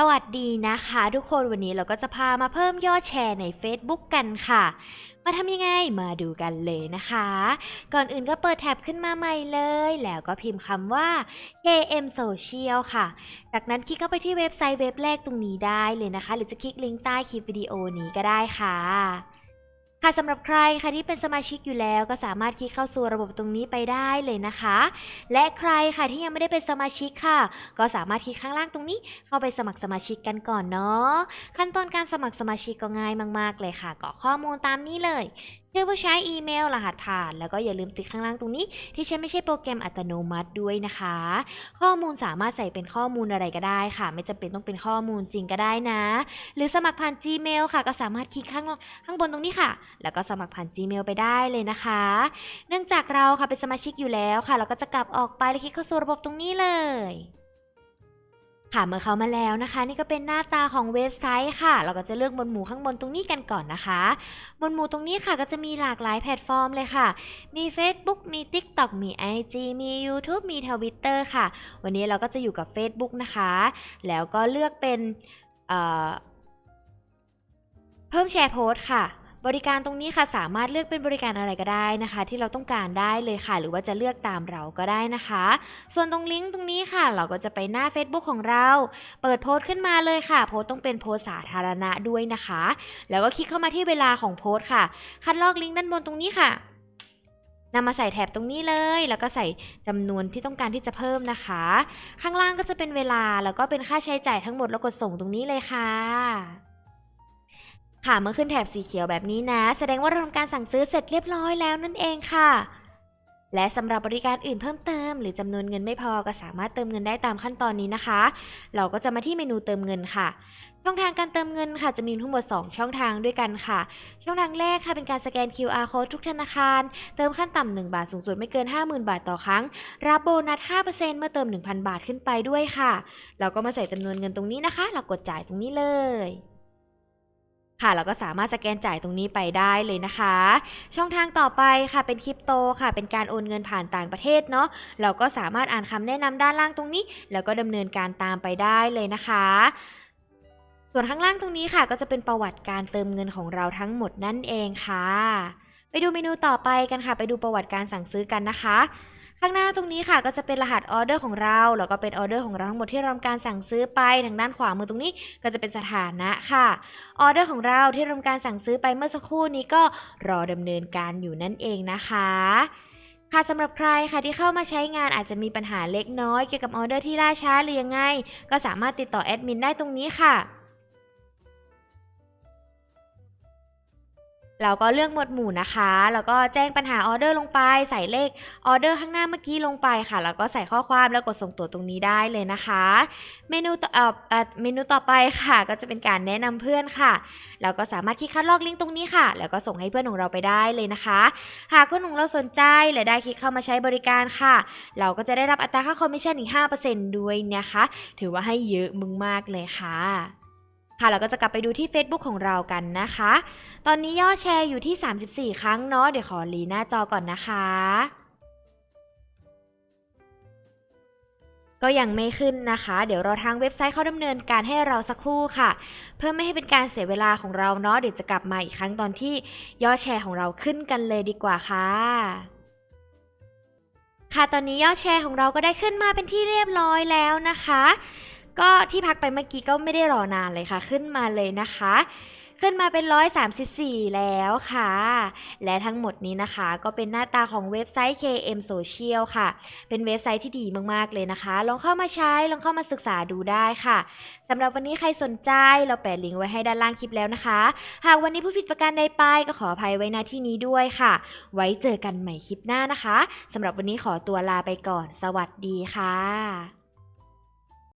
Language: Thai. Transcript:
สวัสดีนะคะทุกคนวันนี้เราก็จะพามาเพิ่มยอดแชร์ใน Facebook กันค่ะ มาทำยังไงมาดูกันเลยนะคะ ก่อนอื่นก็เปิดแท็บขึ้นมาใหม่เลย แล้วก็พิมพ์คำว่า KM Social ค่ะ จากนั้นคลิกเข้าไปที่เว็บไซต์เว็บแรกตรงนี้ได้เลยนะคะ หรือจะคลิกลิงก์ใต้คลิปวิดีโอนี้ก็ได้ค่ะ ค่ะสำหรับใครค่ะที่เป็นสมาชิกอยู่แล้ว ก็สามารถคลิกเข้าสู่ระบบตรงนี้ไปได้เลยนะคะ และใครค่ะที่ยังไม่ได้เป็นสมาชิกค่ะ ก็สามารถคลิกข้างล่างตรงนี้ เข้าไปสมัครสมาชิกกันก่อนเนาะขั้นตอนการสมัครสมาชิกก็ง่ายมาก ๆ เลยค่ะกรอกข้อมูลตามนี้เลย ชื่อผู้ใช้อีเมลรหัสผ่าน แล้วก็อย่าลืมติดข้างล่างตรงนี้ ที่ใช้ไม่ใช่โปรแกรมอัตโนมัติด้วยนะคะ ข้อมูลสามารถใส่เป็นข้อมูลอะไรก็ได้ค่ะ ไม่จำเป็นต้องเป็นข้อมูลจริงก็ได้นะ หรือสมัครผ่าน Gmail ค่ะ ก็สามารถคลิกข้างข้างบนตรงนี้ค่ะ แล้วก็สมัครผ่าน Gmail ไปได้เลยนะคะ เนื่องจากเราค่ะเป็นสมาชิกอยู่แล้วค่ะ เราก็จะกลับออกไปแล้วคลิกเข้าสู่ระบบตรงนี้เลย ค่ะเมื่อเข้ามาแล้วนะคะ นี่ก็เป็นหน้าตาของเว็บไซต์ค่ะ เราก็จะเลือกบนหมู่ข้างบนตรงนี้กันก่อนนะคะ บนหมู่ตรงนี้ค่ะก็จะมีหลากหลายแพลตฟอร์มเลยค่ะ มี Facebook มี TikTok มี IG มี YouTube มี Twitter ค่ะ วันนี้เราก็จะอยู่กับ Facebook นะคะ แล้วก็เลือกเป็นเอ่อเพิ่มแชร์โพสต์ค่ะ บริการตรงนี้ค่ะสามารถเลือกเป็นบริการอะไรก็ได้นะคะ ที่เราต้องการได้เลยค่ะ หรือว่าจะเลือกตามเราก็ได้นะคะ ส่วนตรงลิงก์ตรงนี้ค่ะ เราก็จะไปหน้า Facebook ของเรา เปิดโพสต์ขึ้นมาเลยค่ะ โพสต์ต้องเป็นโพสต์สาธารณะด้วยนะคะ แล้วก็คลิกเข้ามาที่เวลาของโพสต์ค่ะ คัดลอกลิงก์ด้านบนตรงนี้ค่ะนำมาใส่แถบตรงนี้เลย แล้วก็ใส่จำนวนที่ต้องการที่จะเพิ่มนะคะ ข้างล่างก็จะเป็นเวลาแล้วก็เป็นค่าใช้จ่ายทั้งหมดแล้วกดส่งตรงนี้เลยค่ะ ค่ะเมื่อขึ้นแถบสีเขียวแบบนี้นะ แสดงว่าเราทำการสั่งซื้อเสร็จเรียบร้อยแล้วนั่นเองค่ะ และสำหรับบริการอื่นเพิ่มเติม หรือจำนวนเงินไม่พอก็สามารถเติมเงินได้ตามขั้นตอนนี้นะคะ เราก็จะมาที่เมนูเติมเงินค่ะ ช่องทางการเติมเงินค่ะ จะมีทั้งหมด 2 ช่องทางด้วยกันค่ะ ช่องทางแรกค่ะเป็นการสแกน QR code ทุกธนาคาร เติมขั้นต่ำ1บาทสูงสุดไม่เกิน 50,000 บาทต่อครั้ง รับโบนัส 5%เมื่อเติม 1,000 บาทขึ้นไปด้วยค่ะ เราก็มาใส่จำนวนเงินตรงนี้นะคะ เรากดจ่ายตรงนี้เลย ค่ะเราก็สามารถสแกนจ่ายตรงนี้ไปได้เลยนะคะ ช่องทางต่อไปค่ะเป็นคริปโตค่ะ เป็นการโอนเงินผ่านต่างประเทศเนาะเราก็สามารถอ่านคำแนะนำด้านล่างตรงนี้ แล้วก็ดำเนินการตามไปได้เลยนะคะ ส่วนข้างล่างตรงนี้ค่ะ ก็จะเป็นประวัติการเติมเงินของเราทั้งหมดนั่นเองค่ะ ไปดูเมนูต่อไปกันค่ะ ไปดูประวัติการสั่งซื้อกันนะคะ ข้างหน้าตรงนี้ค่ะก็จะเป็นรหัสออเดอร์ของเราแล้วก็เป็นออเดอร์ของเราทั้งหมดที่เราทำการสั่งซื้อไปทางด้านขวามือตรงนี้ก็จะเป็นสถานะค่ะออเดอร์ของเราที่ทำการสั่งซื้อไปเมื่อสักครู่นี้ก็รอดำเนินการอยู่นั่นเองนะคะค่ะสำหรับใครค่ะที่เข้ามาใช้งานอาจจะมีปัญหาเล็กน้อยเกี่ยวกับออเดอร์ที่ล่าช้าหรือยังไง ก็สามารถติดต่อแอดมินได้ตรงนี้ค่ะ เราก็เลือกหมวดหมู่นะคะ แล้วก็แจ้งปัญหาออเดอร์ลงไป ใส่เลขออเดอร์ข้างหน้าเมื่อกี้ลงไปค่ะ แล้วก็ใส่ข้อความแล้วกดส่งตัวตรงนี้ได้เลยนะคะ เมนูต่อเอ่อเมนูต่อไปค่ะ ก็จะเป็นการแนะนำเพื่อนค่ะ เราก็สามารถคลิกคัดลอกลิงก์ตรงนี้ค่ะ แล้วก็ส่งให้เพื่อนของเราไปได้เลยนะคะ หากเพื่อนของเราสนใจและได้คลิกเข้ามาใช้บริการค่ะ เราก็จะได้รับอัตราค่าคอมมิชชั่นอีก5%ด้วยนะคะ ถือว่าให้เยอะมึงมากเลยค่ะ ค่ะเราก็จะกลับไปดูที่ Facebook ของเรากันนะคะ ตอนนี้ยอดแชร์อยู่ที่ 34 ครั้งเนาะเดี๋ยวขอรีหน้าจอก่อนนะคะ ก็ยังไม่ขึ้นนะคะ เดี๋ยวรอทางเว็บไซต์เขาดำเนินการให้เราสักครู่ค่ะ เพื่อไม่ให้เป็นการเสียเวลาของเราเนาะเดี๋ยวจะกลับมาอีกครั้งตอนที่ยอดแชร์ของเราขึ้นกันเลยดีกว่าค่ะค่ะ ตอนนี้ยอดแชร์ของเราก็ได้ขึ้นมาเป็นที่เรียบร้อยแล้วนะคะ ก็ที่พักไปเมื่อกี้ก็ไม่ได้รอนานเลยค่ะ ขึ้นมาเลยนะคะ ขึ้นมาเป็น 134 แล้วค่ะ และทั้งหมดนี้นะคะ ก็เป็นหน้าตาของเว็บไซต์ KM Social ค่ะ เป็นเว็บไซต์ที่ดีมากๆเลยนะคะ ลองเข้ามาใช้ ลองเข้ามาศึกษาดูได้ค่ะสำหรับวันนี้ใครสนใจเราแปะลิงก์ไว้ให้ด้านล่างคลิปแล้วนะคะ หากวันนี้ผู้ผิดประการใดไปก็ขออภัยไว้ณที่นี้ด้วยค่ะ ไว้เจอกันใหม่คลิปหน้านะคะสำหรับวันนี้ขอตัวลาไปก่อน สวัสดีค่ะ